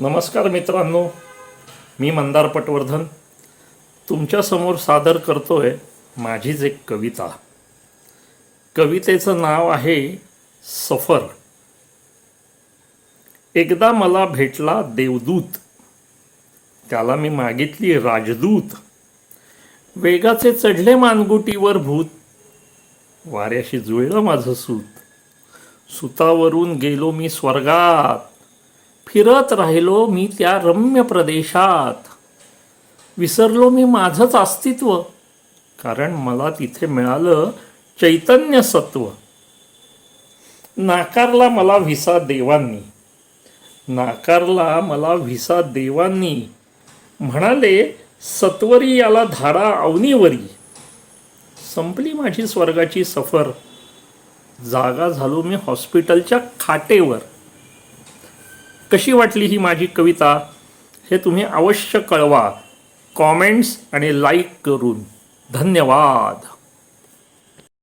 नमस्कार मित्रांनो मी मंदार पटवर्धन. तुमच्यासमोर सादर करतोय माझीच एक कविता. कवितेचं नाव आहे सफर. एकदा मला भेटला देवदूत. त्याला मी मागितली राजदूत. वेगाचे चढले मानगुटीवर भूत. वाऱ्याशी जुळलं माझं सूत. सुतावरून गेलो मी स्वर्गात. फिरत राहिलो मी त्या रम्य प्रदेशात. विसरलो मी माझंच अस्तित्व. कारण मला तिथे मिळालं चैतन्य सत्व. नाकारला मला व्हिसा देवांनी. नाकारला मला व्हिसा देवांनी. म्हणाले सत्वरी याला धाडा अवनीवरी. संपली माझी स्वर्गाची सफर. जागा झालो मी हॉस्पिटलच्या खाटेवर. कशी वाटली ही माझी कविता हे तुम्ही अवश्य कळवा. कॉमेंट्स आणि लाईक करून. धन्यवाद.